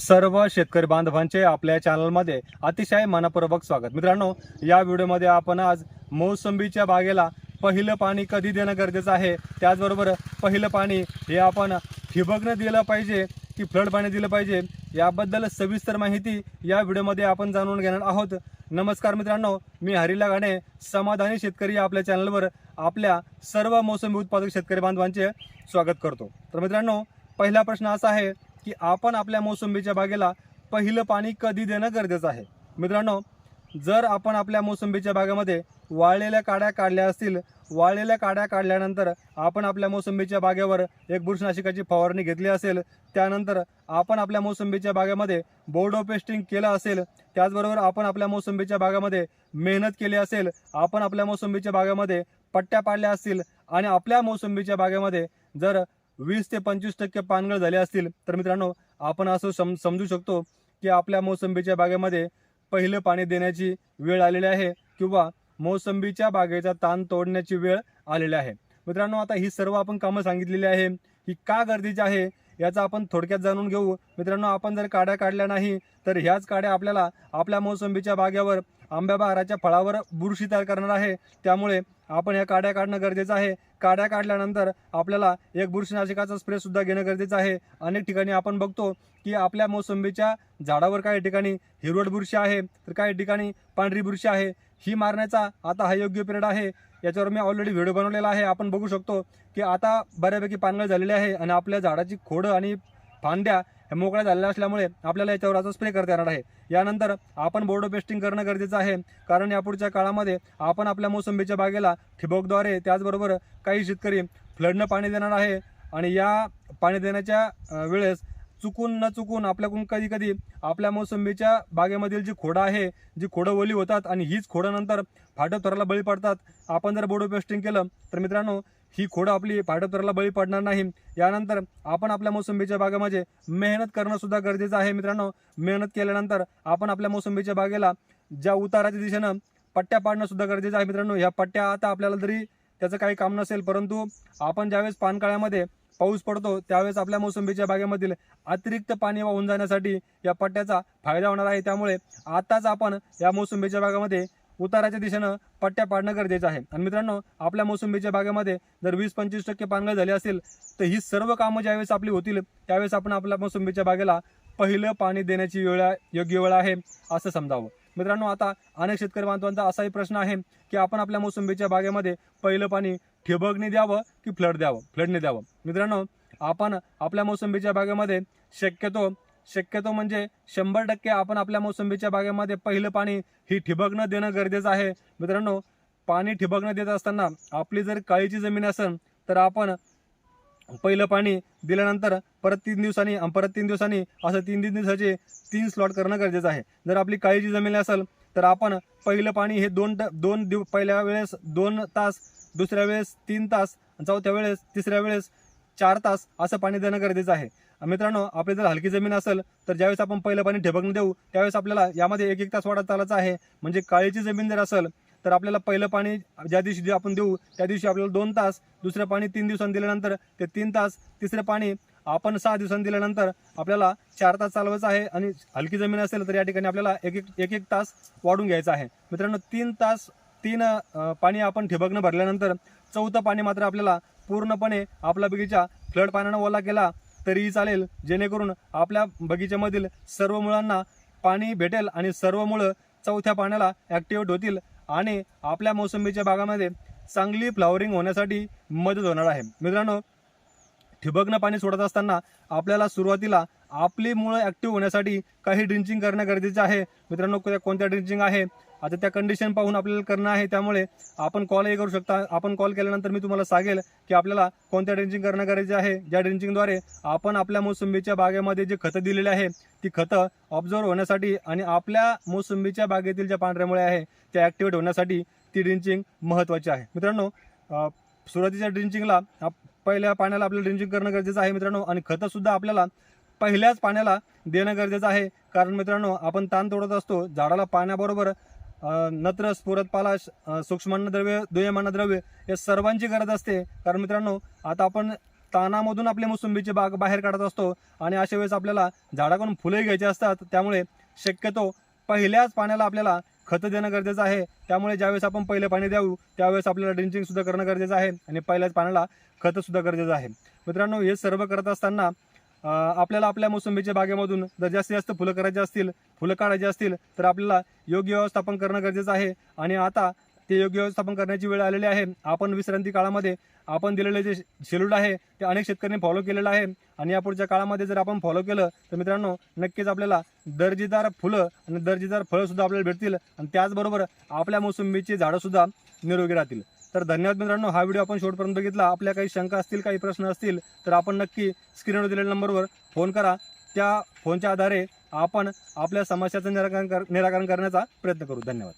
सर्व शेतकरी बांधवांचे आपल्या चॅनलमध्ये अतिशय मनपूर्वक स्वागत. मित्रांनो या व्हिडिओमध्ये आपण आज मोसंबीच्या बागेला पहिलं पाणी कधी देणं गरजेचं आहे? त्याचबरोबर पहिलं पाणी हे आपण ठिबकनं दिलं पाहिजे की फ्लड पाणी दिलं पाहिजे? याबद्दल सविस्तर माहिती या व्हिडिओमध्ये आपण जाणून घेणार आहोत. नमस्कार मित्रांनो मी हरिला गाणे समाधानी शेतकरी आपल्या चॅनलवर आपल्या सर्व मोसंबी उत्पादक शेतकरी बांधवांचे स्वागत करतो. तर मित्रांनो पहिला प्रश्न असा आहे की आपण आपल्या मोसंबीच्या बागेला पहिलं पाणी कधी देणं गरजेचं आहे. मित्रांनो जर आपण आपल्या मोसंबीच्या बागेमध्ये वाळलेल्या काड्या काढल्या असतील वाळलेल्या काड्या काढल्यानंतर आपण आपल्या मोसंबीच्या बागेवर एक बुरशीनाशकाची फवारणी घेतली असेल त्यानंतर आपण आपल्या मोसंबीच्या बागेमध्ये बोर्डो पेस्टिंग केलं असेल त्याचबरोबर आपण आपल्या मोसंबीच्या बागेमध्ये मेहनत केली असेल आपण आपल्या मोसंबीच्या बागेमध्ये पट्ट्या पाडल्या असतील आणि आपल्या मोसंबीच्या बागेमध्ये जर वीस ते पंचवीस टक्के पानगळ झाले असतील तर मित्रांनो आपण असं सम समजू शकतो की आपल्या मोसंबीच्या बागेमध्ये पहिलं पाणी देण्याची वेळ आलेली आहे किंवा मोसंबीच्या बागेचा ताण तोडण्याची वेळ आलेली आहे. मित्रांनो आता ही सर्व आपण कामं सांगितलेली आहे. ही का गरजेची आहे याचा आपण थोडक्यात जाणून घेऊ. मित्रांनो आपण जर काड्या काढल्या नाही तर ह्याच काड्या आपल्याला आपल्या मोसंबीच्या बागेवर आंब्या बहाराच्या फळावर बुरशी तयार करणार आहे. त्यामुळे आपण या काड्या काढणं गरजेचं आहे. काड्या काढल्यानंतर आपल्याला एक बुरशीनाशकाचा स्प्रेसुद्धा घेणं गरजेचं आहे. अनेक ठिकाणी आपण बघतो की आपल्या मोसंबीच्या झाडावर काही ठिकाणी हिरवट बुरशी आहे तर काही ठिकाणी पांढरी बुरशी आहे. ही मारण्याचा आता हा योग्य पिरियड आहे. याच्यावर मी ऑलरेडी व्हिडिओ बनवलेला आहे. आपण बघू शकतो की आता बऱ्यापैकी पानगळ झालेली आहे आणि आपल्या झाडाची खोडं आणि फांद्या ह्या मोकळ्या झालेल्या असल्यामुळे आपल्याला याच्यावर आता स्प्रे करता येणार आहे. यानंतर आपण बोर्डो पेस्टिंग करणं गरजेचं आहे. कारण यापुढच्या काळामध्ये आपण आपल्या मोसंबीच्या बागेला ठिबकद्वारे त्याचबरोबर काही शेतकरी फ्लडनं पाणी देणार आहे. आणि या पाणी देण्याच्या वेळेस चुकून न चुकून आपल्याकडून कधी कधी आपल्या मोसंबीच्या बागेमधील जी खोडं आहे जी खोडं ओली होतात आणि हीच खोडं नंतर फाटोत्तराला बळी पडतात. आपण जर बोडो पेस्टिंग केलं तर मित्रांनो ही खोडं आपली फाटोत्तराला बळी पडणार नाही. यानंतर आपण आपल्या मोसंबीच्या बागेमध्ये मेहनत करणं सुद्धा गरजेचं आहे मित्रांनो. मेहनत केल्यानंतर आपण आपल्या मोसंबीच्या बागेला ज्या उताराच्या दिशेनं पट्ट्या पाडणं सुद्धा गरजेचं आहे मित्रांनो. ह्या पट्ट्या आता आपल्याला जरी त्याचं काही काम नसेल परंतु आपण ज्यावेळेस पानकाळ्यामध्ये पाऊस पडतो त्यावेळेस आपल्या मोसंबीच्या बागेमधील अतिरिक्त पाणी वाहून जाण्यासाठी या पट्ट्याचा फायदा होणार आहे. त्यामुळे आताच आपण या मोसंबीच्या बागामध्ये उताराच्या दिशेनं पट्ट्या पाडणं गरजेचं आहे. आणि मित्रांनो आपल्या मोसंबीच्या बागेमध्ये जर वीस पंचवीस टक्के पानगळ झाली असेल तर ही सर्व कामं ज्यावेळेस आपली होतील त्यावेळेस आपण आपल्या मोसंबीच्या बागेला पहिलं पाणी देण्याची वेळ आहे- योग्य वेळ आहे असं समजावं. मित्रांनो आता अनेक शेतकरी बांधवांचा असाही प्रश्न आहे की आपण आपल्या मोसंबीच्या बागेमध्ये पहिलं पाणी ठिबकने द्यावं की फ्लड द्यावं? फ्लडने द्यावं? मित्रांनो आपण आपल्या मोसंबीच्या बागेमध्ये शक्यतो शक्यतो म्हणजे शंभर टक्के आपण आपल्या मोसंबीच्या बागेमध्ये पहिलं पाणी ही ठिबकनं देणं गरजेचं आहे. मित्रांनो पाणी ठिबकनं देत असताना आपली जर काळीची जमीन असेल तर आपण पहिलं पाणी दिल्यानंतर परत तीन दिवसांनी परत तीन दिवसांनी असं तीन तीन दिवसाचे तीन स्लॉट करणं गरजेचं आहे. जर आपली काळीची जमीन असेल तर आपण पहिलं पाणी हे दोन ट- दोन दिव पहिल्या वेळेस दोन तास दुसऱ्या वेळेस तीन तास चौथ्या वेळेस तिसऱ्या वेळेस चार तास असं पाणी देणं गरजेचं आहे. मित्रांनो आपली जर हलकी जमीन असेल तर ज्यावेळेस आपण पहिलं पाणी ठिबकून देऊ त्यावेळेस आपल्याला यामध्ये एक एक तास वाढत चालायचं आहे. म्हणजे काळीची जमीन जर असेल तर आपल्याला पहिलं पाणी ज्या दिवशी जे आपण देऊ त्या दिवशी आपल्याला दोन तास दुसरं पाणी तीन दिवसांनी दिल्यानंतर ते तीन तास तिसरं पाणी आपण सहा दिवसांनी दिल्यानंतर आपल्याला चार तास चालवायचं आहे आणि हलकी जमीन असेल तर या ठिकाणी आपल्याला एक एक एक एक तास वाढून घ्यायचा आहे. मित्रांनो तीन तास तीन पाणी आपण ठिबकनं भरल्यानंतर चौथं पाणी मात्र आपल्याला पूर्णपणे आपला बगीचा फ्लड पाण्यानं ओला केला तरीही चालेल. जेणेकरून आपल्या बगीच्यामधील सर्व मुळांना पाणी भेटेल आणि सर्व मुळं चौथ्या पाण्याला ॲक्टिवेट होतील आणि आपल्या मोसंबीच्या भागामध्ये चांगली फ्लॉवरिंग होण्यासाठी मदत होणार आहे. मित्रांनो ठिबकनं पाणी सोडत असताना आपल्याला सुरुवातीला आपली मुळं ॲक्टिव्ह होण्यासाठी काही ड्रिंचिंग करणं गरजेचं आहे. मित्रांनो कोणत्या ड्रिंचिंग आहे? आता त्या कंडिशन पाहून आपल्याला करणं आहे. त्यामुळे आपण कॉलही करू शकता. आपण कॉल केल्यानंतर मी तुम्हाला सांगेल की आपल्याला कोणत्या ड्रिंचिंग करणं गरजेचं आहे? ज्या ड्रिंचिंगद्वारे आपण आपल्या मोसंबीच्या बागेमध्ये जे खतं दिलेली आहे ती खतं ऑब्झर्व होण्यासाठी आणि आपल्या मोसंबीच्या बागेतील ज्या पांढऱ्या मुळे आहे त्या ॲक्टिवेट होण्यासाठी ती ड्रिंचिंग महत्त्वाची आहे. मित्रांनो सुरुवातीच्या ड्रिंचिंगला पहिल्या पाण्याला आपल्याला ड्रिंचिंग करणं गरजेचं आहे मित्रांनो. आणि खतंसुद्धा आपल्याला पहिल्याच पाण्याला देणं गरजेचं आहे. कारण मित्रांनो आपण ताण तोडत असतो झाडाला पाण्याबरोबर नत्र स्फुरत पालाश सूक्ष्म अन्नद्रव्य दुय्यम अन्नद्रव्य या सर्वांची गरज असते. कारण मित्रांनो आता आपण तानामधून आपले मोसंबीची बाग बाहेर काढत असतो आणि अशा वेळेस आपल्याला झाडाकडून फुले घ्यायची असतात. त्यामुळे शक्यतो पहिल्याच पाण्याला आपल्याला खतं देणं गरजेचं आहे. त्यामुळे ज्यावेळेस आपण पहिले पाणी द्यावू त्यावेळेस आपल्याला ड्रिंचिंगसुद्धा करणं गरजेचं आहे आणि पहिल्याच पाण्याला खतंसुद्धा गरजेचं आहे. मित्रांनो हे सर्व करत असताना आपल्याला आपल्या मोसंबीच्या बागेमधून जर जास्तीत जास्त फुलं करायची असतील फुलं काढायची असतील तर आपल्याला योग्य व्यवस्थापन करणं गरजेचं आहे. आणि आता ते योग्य व्यवस्थापन करण्याची वेळ आलेली आहे. आपण विश्रांती काळामध्ये आपण दिलेले जे शेड्यूल आहे ते अनेक शेतकऱ्यांनी फॉलो केलेलं आहे. आणि यापुढच्या काळामध्ये जर आपण फॉलो केलं तर मित्रांनो नक्कीच आपल्याला दर्जेदार फुलं आणि दर्जेदार फळंसुद्धा आपल्याला भेटतील. आणि त्याचबरोबर आपल्या मोसंबीची झाडंसुद्धा निरोगी राहतील. तर धन्यवाद मित्रांनो हा व्हिडिओ आपण शेवटपर्यंत बघितला. आपल्या काही शंका असतील काही प्रश्न असतील तर आपण नक्की स्क्रीनवर दिलेल्या नंबरवर फोन करा. त्या फोनच्या आधारे आपण आपल्या समस्याचं निराकरण कर निराकरण करण्याचा प्रयत्न करू. धन्यवाद.